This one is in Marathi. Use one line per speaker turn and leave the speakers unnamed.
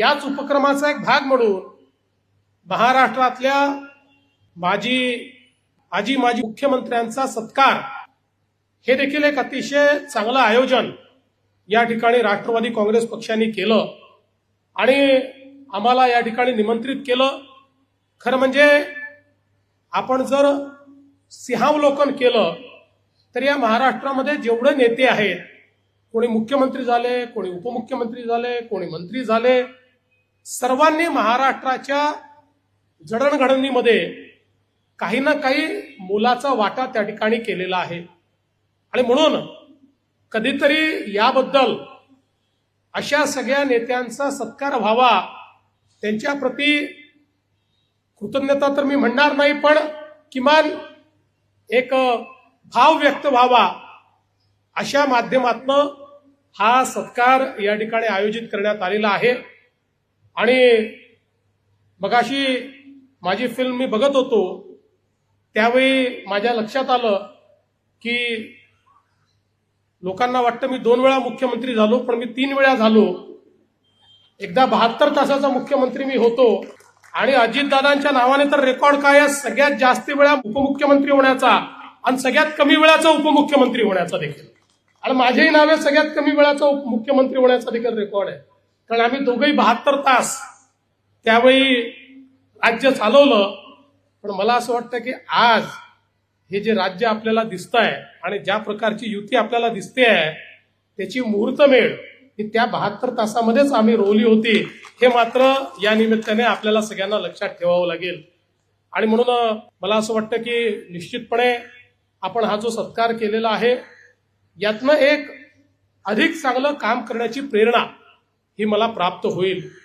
याच उपक्रमाचा एक भाग म्हणून महाराष्ट्रातल्या माजी आजी माजी मुख्यमंत्र्यांचा सत्कार हे देखील एक अतिशय चांगलं आयोजन या ठिकाणी राष्ट्रवादी काँग्रेस पक्षाने केलं आणि आम्हाला या ठिकाणी निमंत्रित केलं. खरं म्हणजे आपण जर सिंहावलोकन केलं तर या महाराष्ट्रामध्ये जेवढे नेते आहेत कोणी मुख्यमंत्री झाले कोणी उपमुख्यमंत्री झाले कोणी मंत्री झाले सर्वांनी महाराष्ट्राच्या जडणघडणीमध्ये काही ना काही मोलाचा वाटा त्या ठिकाणी केलेला आहे. आणि म्हणून कधीतरी याबद्दल अशा सगळ्या नेत्यांचा सत्कार व्हावा त्यांच्याप्रती कृतज्ञता तर मी म्हणणार नाही पण किमान एक भाव व्यक्त व्हावा अशा माध्यमातनं हा सत्कार या ठिकाणी आयोजित करण्यात आलेला आहे. आणि मगाशी माझी फिल्म मी बघत होतो त्यावेळी माझ्या लक्षात आलं की लोकांना वाटतं मी दोन वेळा मुख्यमंत्री झालो पण मी तीन वेळा झालो. एकदा बहात्तर तासाचा मुख्यमंत्री मी होतो आणि अजितदादांच्या नावाने तर रेकॉर्ड काय आहे? सगळ्यात जास्त वेळा उपमुख्यमंत्री होण्याचा आणि सगळ्यात कमी वेळाचा उपमुख्यमंत्री होण्याचा देखील. आणि माझेही नावे सगळ्यात कमी वेळाचा उपमुख्यमंत्री होण्याचा देखील रेकॉर्ड आहे. कारण आम्ही दोघंही बहात्तर तास त्यावेळी राज्य चालवलं. पण मला असं वाटतं की आज हे जे राज्य आपल्याला दिसत आहे आणि ज्या प्रकारची युती आपल्याला दिसते आहे त्याची मुहूर्तमेळ ही त्या बहात्तर तासामध्येच आम्ही रोवली होती हे मात्र या निमित्ताने आपल्याला सगळ्यांना लक्षात ठेवावं लागेल. आणि म्हणून मला असं वाटतं की निश्चितपणे आपण हा जो सत्कार केलेला आहे यातनं एक अधिक चांगलं काम करण्याची प्रेरणा ही मला प्राप्त होईल.